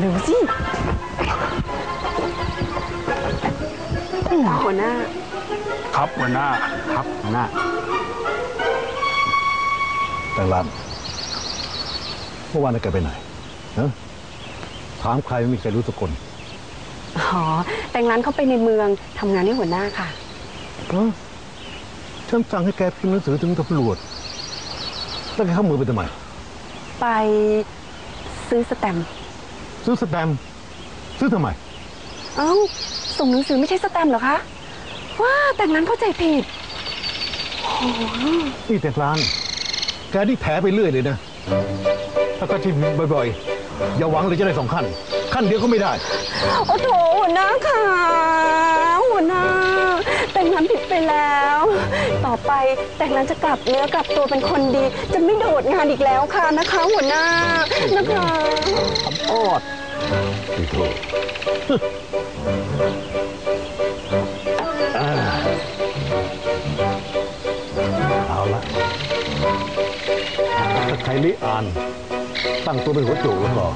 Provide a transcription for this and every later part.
เร็วๆสิหัวหน้า ครับหัวหน้าครับหัวหน้าแต่รันเมื่อวานนายแกไปไหนฮะถามใครไม่มีใครรู้สักคน อ๋อ แต่งร้านเขาไปในเมืองทำงานให้หัวหน้าค่ะเอ้าฉันสั่งให้แกพิมพ์หนังสือถึงตำรวจ แล้วแกเข้ามือไปทำไม ไปซื้อสแตมป์ ซื้อสแตมป์ซื้อทำไม เอ้า ส่งหนังสือไม่ใช่สแตมป์เหรอคะ ว้าแต่งร้านเข้าใจผิดนี่แต่ร้าน แกนี่แถไปเรื่อยเลยนะ ถ้าก็ที่บ่อยๆ อย่าหวังเลยจะได้สองขั้น ขั้นเดียวก็ไม่ได้ โอ้โถหัวหน้าค่ะหัวหน้า แต่งงานผิดไปแล้ว ต่อไปแต่งงานจะกลับเนื้อกลับตัวเป็นคนดี จะไม่โดดงานอีกแล้วค่ะนะคะ หัวหน้านะคะ ออดนี่ โทษอ่เอาละถ้าใครลิอ่าน ตั้งตัวเป็นหัวโจกแล้วก็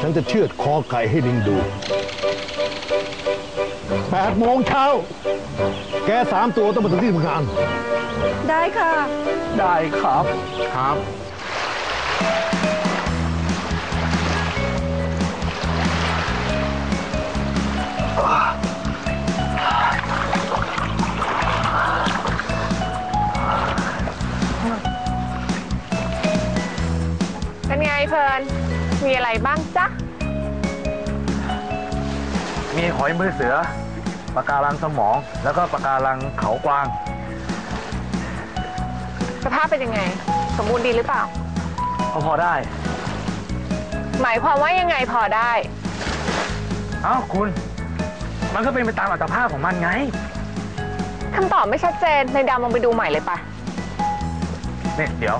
ฉันจะเชือดคอไก่ให้ลิงดูแปดโมงเช้า แกสามตัวต้องมาถึงที่ทำงาน ได้ค่ะ ได้ครับ ครับ มีอะไรบ้างจ๊ะ มีหอยมือเสือปะการังสมอง แล้วก็ปะการังเขากวาง สภาพเป็นยังไง สมบูรณ์ดีหรือเปล่า พอพอได้ หมายความว่ายังไงพอได้ เอ้าคุณ มันก็เป็นไปตามอัตภาพของมันไงคำตอบไม่ชัดเจนในดำลองไปดูใหม่เลยปะเนี่ยเดี๋ยว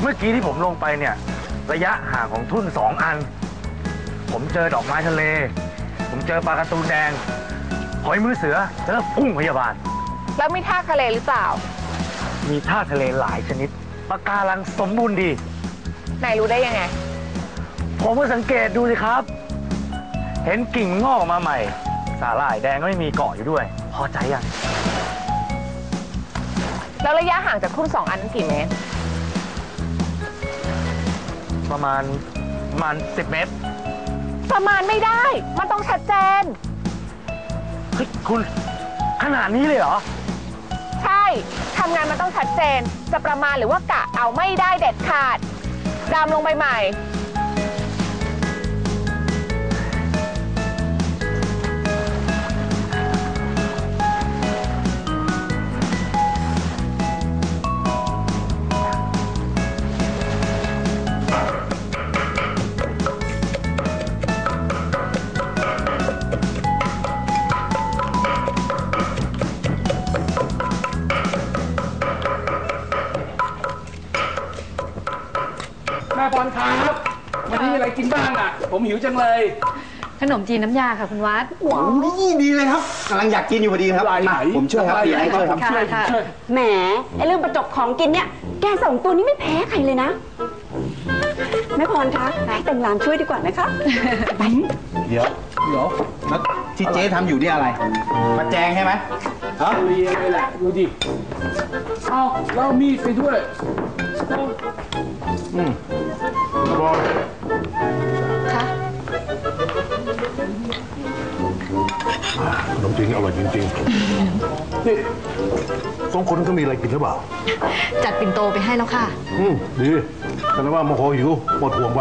เมื่อกี้ที่ผมลงไปเนี่ย ระยะห่างของทุ่นสองอัน ผมเจอดอกไม้ทะเล ผมเจอปลาการะตูนแดง หอยมือเสือแล้วก็กุ้งพยาบาล แล้วมีท่าทะเลหรือเปล่า มีท่าตุทะเลหลายชนิดปะการังสมบูรณ์ดีไหนรู้ได้ยังไง ผมก็สังเกตดูสิครับ เห็นกิ่งงอกออกมาใหม่ สาหร่ายแดงก็ไม่มีเกาะอยู่ด้วย พอใจยัง แล้วระยะห่างจากทุ่นสองอันนั้นกี่เมตร ประมาณประมาณสิบเมตร ประมาณไม่ได้ มันต้องชัดเจน เฮ้ยคุณขนาดนี้เลยเหรอ ใช่ทำงานมันต้องชัดเจน จะประมาณหรือว่ากะเอาไม่ได้เด็ดขาดดำลงไปใหม่ กินบ้างอะ ผมหิวจังเลย ขนมจีนน้ำยาค่ะคุณวัดว้าวนี่ดีเลยครับกำลังอยากกินอยู่พอดีครับลายไหนมาผมช่วยครับลายเดี๋ยวไหนให้ช่วยครับค่ะช่วยค่ะ ช่วยแหมไอเรื่องประจบของกินเนี่ย แกสองตัวนี้ไม่แพ้ใครเลยนะ แม่พรคะให้แต่งร้านช่วยดีกว่านะคะเดี๋ยวเดี๋ยวแล้วที่เจ๊ทำอยู่นี่อะไรมาแจงใช่ไหมฮะเรียนเลยแหละดูดิเอ้าแล้วเอามีดไปด้วยเอ้าอืมบอย นมจีนอร่อยจริงๆ นี่สองคนก็มีอะไรกินหรือเปล่า จัดปิ่นโตไปให้แล้วค่ะ อืมดีแต่ว่าโมโหหิวหมดห่วงไป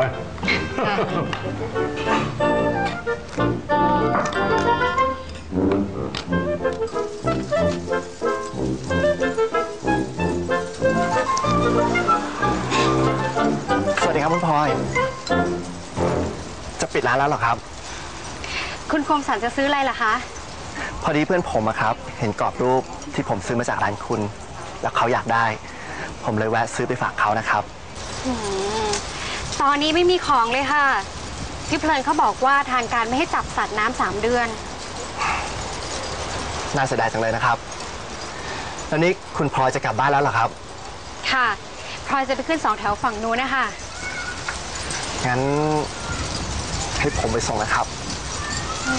สวัสดีครับคุณพลอย จะปิดร้านแล้วเหรอครับ คุณคมสันจะซื้ออะไรล่ะคะ พอดีเพื่อนผมอะครับ เห็นกรอบรูปที่ผมซื้อมาจากร้านคุณ แล้วเขาอยากได้ ผมเลยแวะซื้อไปฝากเขานะครับ ตอนนี้ไม่มีของเลยค่ะ พี่เพลินเขาบอกว่าทางการไม่ให้จับสัตว์น้ำสามเดือน น่าเสียดายจังเลยนะครับแล้วนี่คุณพลอยจะกลับบ้านแล้วเหรอครับ ค่ะพลอยจะไปขึ้นสองแถวฝั่งนู้นนะคะ งั้นให้ผมไปส่งนะครับ อ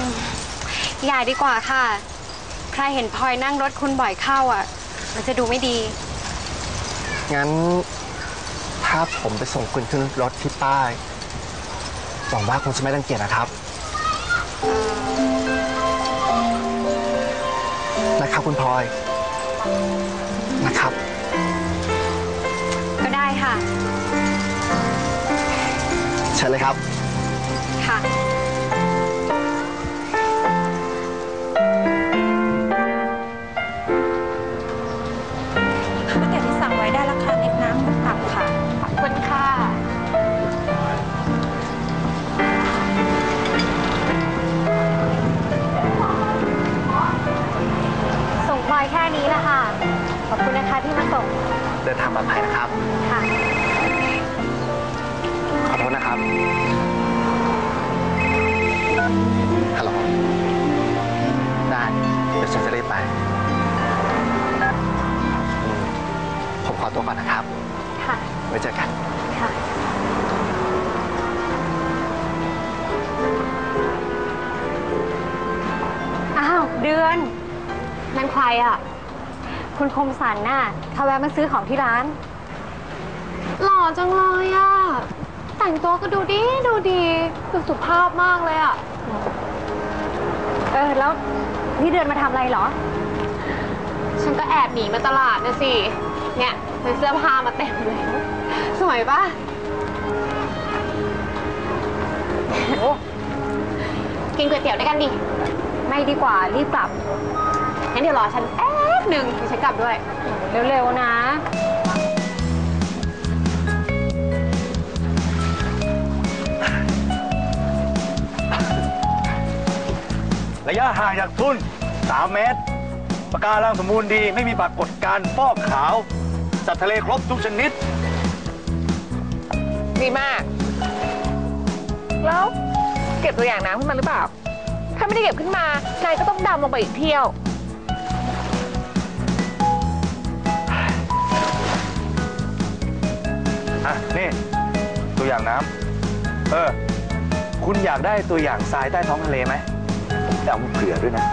ย่าดีกว่าค่ะ ใครเห็นพลอยนั่งรถคุณบ่อยเข้าอะ มันจะดูไม่ดี งั้น ถ้าผมไปส่งคุณขึ้นรถที่ป้ายหวังว่าคงจะไม่รังเกียจนะครับ นะครับคุณพลอย นะครับ ก็ได้ค่ะ เชิญเลยครับ ค่ะ เดินทางปลอดภัยนะครับ ค่ะ ขอโทษนะครับ ฮัลโหล ได้ เดี๋ยวฉันจะรีบไปอืมผมขอตัวก่อนนะครับ ค่ะ ไว้เจอกัน ค่ะ อ้าว เดือน นั่นใครอะ คุณคมสันน่ะเขาแวะมาซื้อของที่ร้าน หล่อจังเลยอะ แต่งตัวก็ดูดีดูดีดูสุภาพมากเลยอะ เออ แล้วนี่เดือนมาทำอะไรเหรอ ฉันก็แอบหนีมาตลาดนะสิ เนี่ยใส่เสื้อผ้ามาเต็มเลย สวยปะโอ้กินก๋วยเตี๋ยวด้วยกันดิ ไม่ดีกว่ารีบกลับ งั้นเดี๋ยวรอฉันแป๊บ หนึ่งเดี๋ยวฉันกลับด้วย เร็วๆนะ ระยะห่างจากทุ่น 3 เมตรปะการังสมบูรณ์ดีไม่มีปรากฏการณ์ฟอกขาว สัตว์ทะเลครบทุกชนิด ดีมาก แล้วเก็บตัวอย่างน้ำขึ้นมาหรือเปล่า ถ้าไม่ได้เก็บขึ้นมา นายก็ต้องดำลงไปอีกเที่ยว อะนี่ ตัวอย่างน้ำเออ คุณอยากได้ตัวอย่างทรายใต้ท้องทะเลไหมแต่เอามาเผื่อด้วยนะ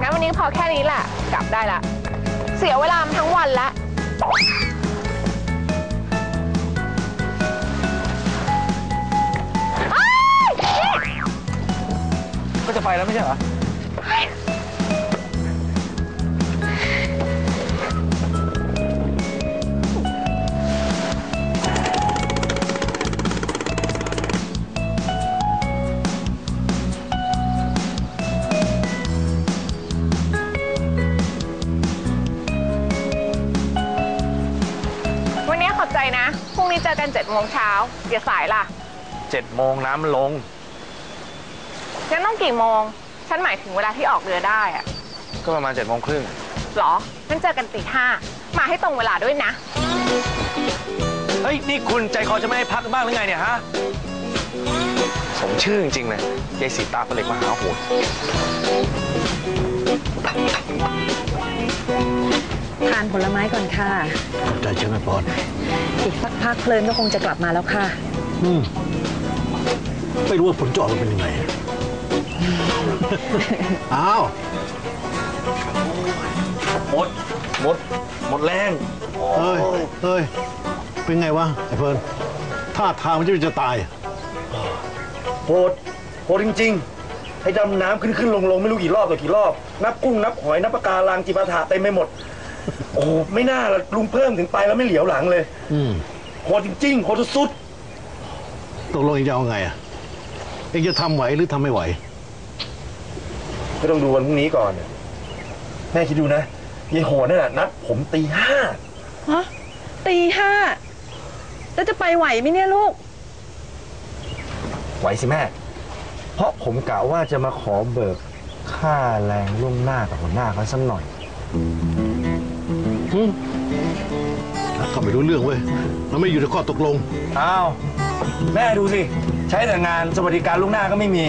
งั้นวันนี้พอแค่นี้แหละ กลับได้ละ เสียเวลามาทั้งวันละ ก็จะไปแล้วไม่ใช่เหรอ นี้เจอกันเจ็ดโมงเช้าอย่าสายล่ะ7โมงน้ำลง งั้นต้องกี่โมง ฉันหมายถึงเวลาที่ออกเรือได้อะก็ประมาณ7โมงครึ่งหรอ งั้นเจอกันตีห้ามาให้ตรงเวลาด้วยนะ เฮ้ย นี่คุณใจคอจะไม่ให้พักบ้างหรือไงเนี่ยฮะ สมชื่อจริงๆเลยยายสีตาปลาเหล็กมหาโหด ทานผลไม้ก่อนค่ะใจใช่ไหมปอนอีกสักพักเพลินก็คงจะกลับมาแล้วค่ะ อืมไม่รู้ว่าผลจะออกมาเป็นยังไง อ้าวหมด หมด หมดแรง เฮ้ย เฮ้ย เป็นไงวะไอ้เพลินท่าทางมันจะจะตายโหดโหดจริงๆให้ดำน้ำขึ้นขึ้นลงลงไม่รู้กี่รอบต่อกี่รอบ นับกุ้งนับหอยนับปลาการังจีปาถะเต็มไปหมด โอ้โหไม่น่าละลุงเพิ่มถึงไปแล้วไม่เหลียวหลังเลยอืมโหดจริงๆโหดสุดตกลงเองจะเอาไงอะ เองจะทำไหวหรือทำไม่ไหว ๆก็ต้องดูวันพรุ่งนี้ก่อนแม่คิดดูนะยายโหดนั่นน่ะนัดผมตีห้าฮะตีห้าแล้วจะไปไหวไหมเนี่ยลูก ไหวสิแม่ เพราะผมกะว่าจะมาขอเบิกค่าแรงล่วงหน้ากับหัวหน้าเขาสักหน่อย เขาไม่รู้เรื่องเว้ยมันไม่อยู่ในข้อตกลง อ้าว แม่ดูสิ ใช้แต่งานสวัสดิการล่วงหน้าก็ไม่มี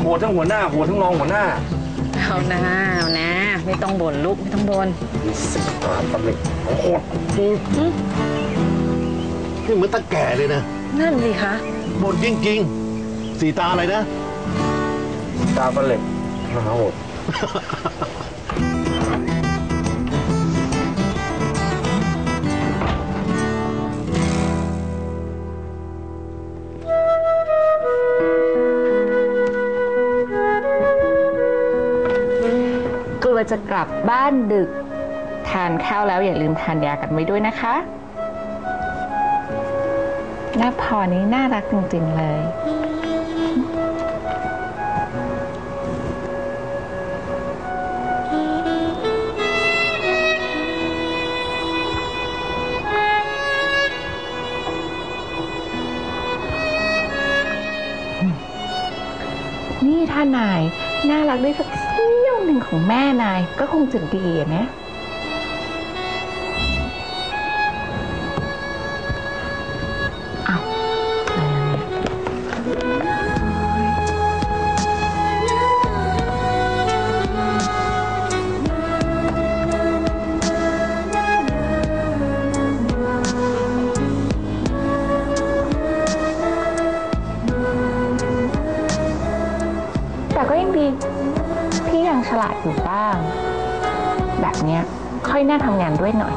โหดทั้งหัวหน้าโหดทั้งรองหัวหน้าเอานะเอานะ ไม่ต้องบ่นลูกไม่ต้องบ่นสิบตามตำแหน่งโหดจริงนี่เหมือนตาแก่เลยนะ นั่นสิคะบ่นจริงๆ สีตาอะไรนะ ตาปลาเหล็กมหาโหด จะกลับบ้านดึก ทานข้าวแล้วอย่าลืมทานยากันไว้ด้วยนะคะหน้าพอนี้น่ารักจริง ๆ เลย นี่ถ้านาย น่ารักได้สัก หนึ่งของแม่นายก็คงจะดีนะเอาเลยแต่ก็ยังดี ยังฉลาดอยู่บ้าง แบบนี้ค่อยน่าทำงานด้วยหน่อย